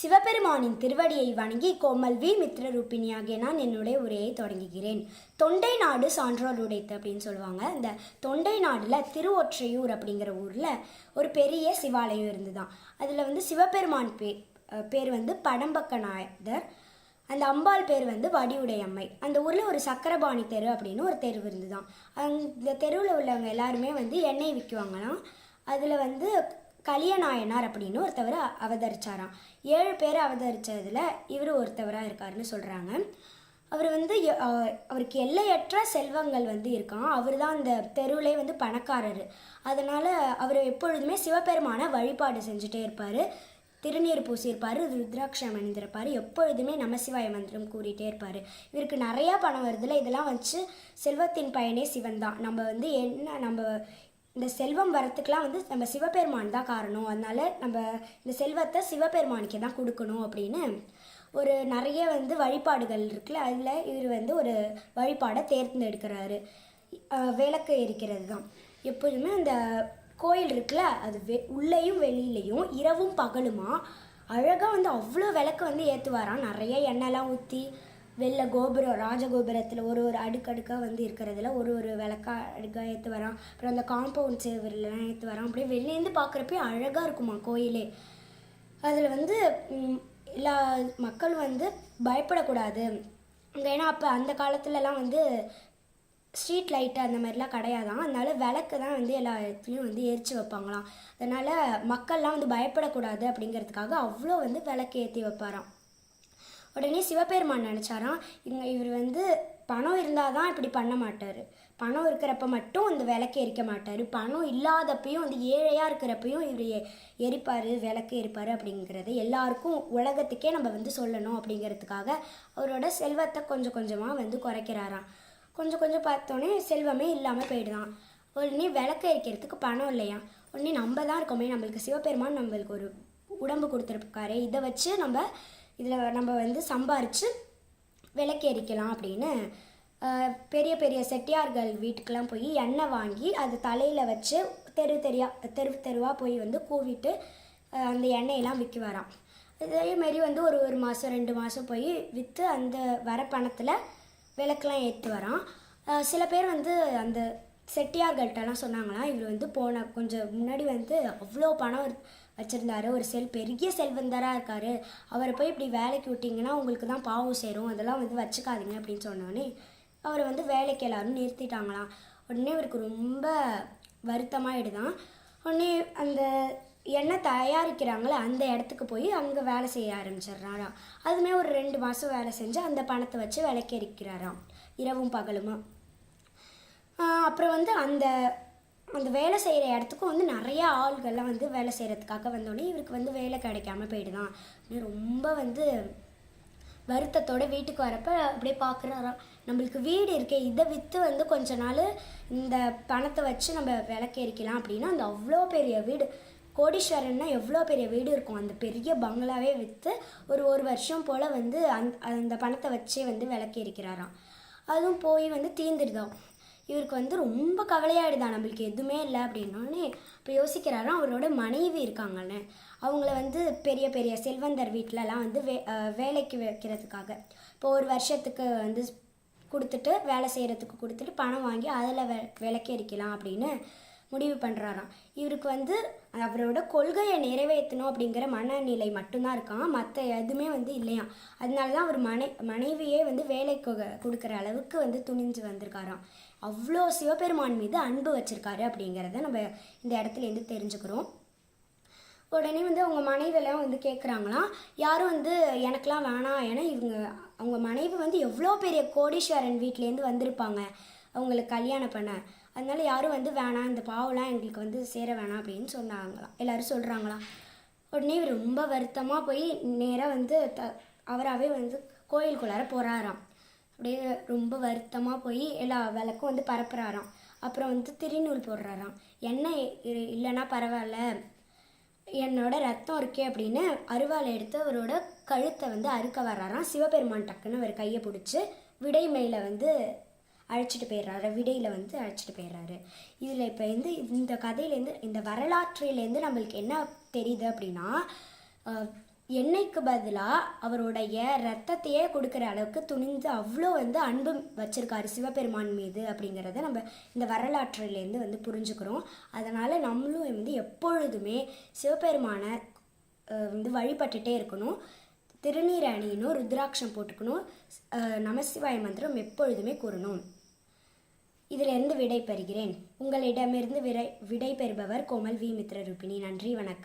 சிவபெருமானின் திருவடியை வணங்கி கோமல் வி. மித்ர ரூபிணியாகிய நான் என்னுடைய உரையை தொடங்குகிறேன். தொண்டை நாடு சான்றோர் உடைத்து அப்படின்னு சொல்லுவாங்க. இந்த தொண்டை நாடில் திருவொற்றையூர் அப்படிங்கிற ஊரில் ஒரு பெரிய சிவாலயம் இருந்துதான். அதில் வந்து சிவபெருமான் பே பேர் வந்து படம்பக்க அந்த அம்பாள் பேர் வந்து வடிவுடையம்மை. அந்த ஊரில் ஒரு சக்கரபாணி தெரு அப்படின்னு ஒரு தெரு இருந்துதான். அந்த தெருவில் உள்ளவங்க எல்லாருமே வந்து எண்ணெய் விற்குவாங்களாம் அதில் வந்து கலியநாயனார் அப்படின்னு ஒருத்தவர் அவதரிச்சாராம். ஏழு பேர் அவதரித்ததில் இவர் ஒருத்தவராக இருக்காருன்னு சொல்கிறாங்க அவர் வந்து அவருக்கு எல்லையற்ற செல்வங்கள் வந்து இருக்கான் அவர் தான் அந்த தெருவிலே வந்து பணக்காரர். அதனால் அவர் எப்பொழுதுமே சிவபெருமான வழிபாடு செஞ்சுட்டே இருப்பார். திருநீர் பூசியிருப்பார் ருத்ராட்சம் அணிந்திருப்பார். எப்பொழுதுமே நமசிவாய மந்திரம் கூறிட்டே இருப்பார். இவருக்கு நிறையா பணம் வருதுல இதெல்லாம் வச்சு செல்வத்தின் பயனே சிவன் தான் நம்ம வந்து என்ன நம்ம இந்த செல்வம் வரத்துக்கெலாம் வந்து நம்ம சிவபெருமான் தான் காரணம். அதனால நம்ம இந்த செல்வத்தை சிவபெருமானுக்கே தான் கொடுக்கணும் அப்படின்னு ஒரு நிறைய வந்து வழிபாடுகள் இருக்குல்ல அதில் இவர் வந்து ஒரு வழிபாடை தேர்ந்தெடுக்கிறாரு. விளக்கு எரிக்கிறது தான். எப்போதுமே அந்த கோயில் இருக்குல்ல அது வெ உள்ளேயும் வெளியிலையும் இரவும் பகலுமா அழகாக வந்து அவ்வளோ விளக்கு வந்து ஏற்றுவாராம் நிறைய எண்ணெய்லாம் ஊற்றி வெளில கோபுரம் ராஜகோபுரத்தில் ஒரு ஒரு அடுக்கடுக்காக வந்து இருக்கிறதுல ஒரு ஒரு விளக்கா அடுக்காக ஏற்று வரான். அப்புறம் அந்த காம்பவுண்ட் சேவர்லாம் ஏற்று வரான். அப்படியே வெளிலேருந்து பார்க்குறப்பே அழகாக இருக்குமா கோயிலே. அதில் வந்து எல்லா மக்கள் வந்து பயப்படக்கூடாது. ஏன்னா அப்போ அந்த காலத்துலலாம் வந்து ஸ்ட்ரீட் லைட்டு அந்த மாதிரிலாம் கிடையாதான் அதனால விளக்கு தான் வந்து எல்லா இடத்துலையும் வந்து எரிச்சு வைப்பாங்களாம். அதனால் மக்கள்லாம் வந்து பயப்படக்கூடாது அப்படிங்கிறதுக்காக அவ்வளோ வந்து விளக்கு ஏற்றி வைப்பாராம். உடனே சிவபெருமான் நினச்சாராம் இவங்க இவர் வந்து பணம் இருந்தால் தான் இப்படி பண்ண மாட்டார். பணம் இருக்கிறப்ப மட்டும் இந்த விளக்கு எரிக்க மாட்டார். பணம் இல்லாதப்பையும் வந்து ஏழையாக இருக்கிறப்பையும் இவர் எரிப்பார் விளக்கு எரிப்பார் அப்படிங்கிறது எல்லாருக்கும் உலகத்துக்கே நம்ம வந்து சொல்லணும் அப்படிங்கிறதுக்காக அவரோட செல்வத்தை கொஞ்சம் கொஞ்சமாக வந்து குறைக்கிறாராம். கொஞ்சம் கொஞ்சம் பார்த்தோன்னே செல்வமே இல்லாமல் போயிடுதான். உடனே விளக்கு எரிக்கிறதுக்கு பணம் இல்லையா உடனே நம்ம தான் இருக்கோமே நம்மளுக்கு சிவபெருமான் நம்மளுக்கு ஒரு உடம்பு கொடுத்துருக்காரு இதை வச்சு நம்ம இதில் நம்ம வந்து சம்பாரித்து விளக்கேறிக்கலாம் அப்படின்னு பெரிய பெரிய செட்டியார்கள் வீட்டுக்கெலாம் போய் எண்ணெய் வாங்கி அது தலையில் வச்சு தெரு தெரியா தெரு தெருவாக போய் வந்து கூவிட்டு அந்த எண்ணெயெல்லாம் விற்குவாராம் இதேமாரி வந்து ஒரு ஒரு மாதம் ரெண்டு மாதம் போய் விற்று அந்த வர பணத்தில் விளக்கெலாம் ஏற்று வரான் சில பேர் வந்து அந்த செட்டியார்கள்ட்டெல்லாம் சொன்னாங்களாம் இவர் வந்து போன கொஞ்சம் முன்னாடி வந்து அவ்வளோ பணம் வச்சுருந்தாரு. ஒரு செல் பெரிய செல்வந்தராக இருக்காரு. அவரை போய் இப்படி வேலைக்கு விட்டிங்கன்னா உங்களுக்கு தான் பாவம் சேரும். அதெல்லாம் வந்து வச்சுக்காதீங்க அப்படின்னு சொன்னோடனே அவரை வந்து வேலைக்கு எல்லாரும் நிறுத்திட்டாங்களாம். உடனே இவருக்கு ரொம்ப வருத்தமாகிடுதான் உடனே அந்த எண்ணெய் தயாரிக்கிறாங்களே அந்த இடத்துக்கு போய் அங்கே வேலை செய்ய ஆரம்பிச்சிடுறாராம். அதுமே ஒரு ரெண்டு மாதம் வேலை செஞ்சு அந்த பணத்தை வச்சு விலைக்கு இரவும் பகலுமா. அப்புறம் வந்து அந்த அந்த வேலை செய்கிற இடத்துக்கும் வந்து நிறையா ஆள்கள்லாம் வந்து வேலை செய்கிறதுக்காக வந்தோடனே இவருக்கு வந்து வேலை கிடைக்காம போயிடுதான். ரொம்ப வந்து வருத்தத்தோட வீட்டுக்கு வரப்போ அப்படியே பார்க்குறாராம் நம்மளுக்கு வீடு இருக்கே இதை விற்று வந்து கொஞ்ச நாள் இந்த பணத்தை வச்சு நம்ம விளக்கேரிக்கலாம் அப்படின்னா அந்த அவ்வளோ பெரிய வீடு கோடீஸ்வரன்னா எவ்வளோ பெரிய வீடு இருக்கும். அந்த பெரிய பங்களாவே விற்று ஒரு ஒரு வருஷம் போல் வந்து அந் அந்த பணத்தை வச்சே வந்து விளக்கேரிக்கிறாராம் அதுவும் போய் வந்து தீந்துடுதான் இவருக்கு வந்து ரொம்ப கவலையாயிடுதா நம்மளுக்கு எதுவுமே இல்லை அப்படின்னோடனே இப்போ யோசிக்கிறாராம் அவரோட மனைவி இருக்காங்கன்னு. அவங்கள வந்து பெரிய பெரிய செல்வந்தர் வீட்டிலலாம் வந்து வே வேலைக்கு வைக்கிறதுக்காக. இப்போ ஒரு வருஷத்துக்கு வந்து கொடுத்துட்டு வேலை செய்கிறதுக்கு கொடுத்துட்டு பணம் வாங்கி அதில் வெ விளக்கு இருக்கலாம் அப்படின்னு முடிவு பண்ணுறாராம் இவருக்கு வந்து அவரோட கொள்கையை நிறைவேற்றணும் அப்படிங்கிற மனநிலை மட்டும்தான் இருக்கான் மற்ற எதுவுமே வந்து இல்லையாம். அதனால தான் அவர் மனை மனைவியே வந்து வேலைக்கு கொடுக்குற அளவுக்கு வந்து துணிஞ்சு வந்திருக்காராம். அவ்வளோ சிவபெருமான் மீது அன்பு வச்சுருக்காரு அப்படிங்கிறத நம்ம இந்த இடத்துலேருந்து தெரிஞ்சுக்கிறோம். உடனே வந்து அவங்க மனைவியெல்லாம் வந்து கேட்குறாங்களாம் யாரும் வந்து எனக்கெலாம் வேணாம் ஏன்னா இவங்க அவங்க மனைவி வந்து எவ்வளோ பெரிய கோடீஸ்வரன் வீட்டிலேருந்து வந்திருப்பாங்க. அவங்களுக்கு கல்யாணம் பண்ண அதனால யாரும் வந்து வேணாம் இந்த பாவெலாம் எங்களுக்கு வந்து சேர வேணாம் அப்படின்னு சொன்னாங்களாம். எல்லாரும் சொல்கிறாங்களாம் உடனே இவர் ரொம்ப வருத்தமாக போய் நேராக வந்து த அவராகவே வந்து கோயிலுக்குள்ளார போகிறாராம் அப்படியே ரொம்ப வருத்தமாக போய் எல்லா விளக்கும் வந்து பரப்புறாராம். அப்புறம் வந்து திருநூல் போடுறாராம். எண்ணெய் இ- இல்லைன்னா பரவாயில்ல. என்னோட ரத்தம் இருக்கே அப்படின்னு அருவாளை எடுத்து அவரோட கழுத்தை வந்து அறுக்க வர்றாராம். சிவபெருமான் டக்குன்னு அவர் கையை பிடிச்சி விடை வந்து அழைச்சிட்டு போயிடுறாரு. விடையில் வந்து அழைச்சிட்டு போயிடுறாரு. இதில் இப்போ வந்து இந்த கதையிலேருந்து இந்த வரலாற்றிலேருந்து நம்மளுக்கு என்ன தெரியுது அப்படின்னா எண்ணெய்க்கு பதிலாக அவருடைய ரத்தத்தையே கொடுக்குற அளவுக்கு துணிந்து அவ்வளோ வந்து அன்பு வச்சுருக்காரு சிவபெருமான் மீது அப்படிங்கிறத நம்ம இந்த வரலாற்றிலேருந்து வந்து புரிஞ்சுக்கிறோம். அதனால் நம்மளும் வந்து எப்பொழுதுமே சிவபெருமானை வந்து வழிபட்டுட்டே இருக்கணும். திருநீர் அணியணும் ருத்ராட்சம் போட்டுக்கணும். நமசிவாய மந்திரம் எப்பொழுதுமே கூறணும். இதிலிருந்து விடை பெறுகிறேன் உங்களிடமிருந்து விடை விடை பெறுபவர் கோமல் வி. மித்ரரூபிணி. நன்றி வணக்கம்.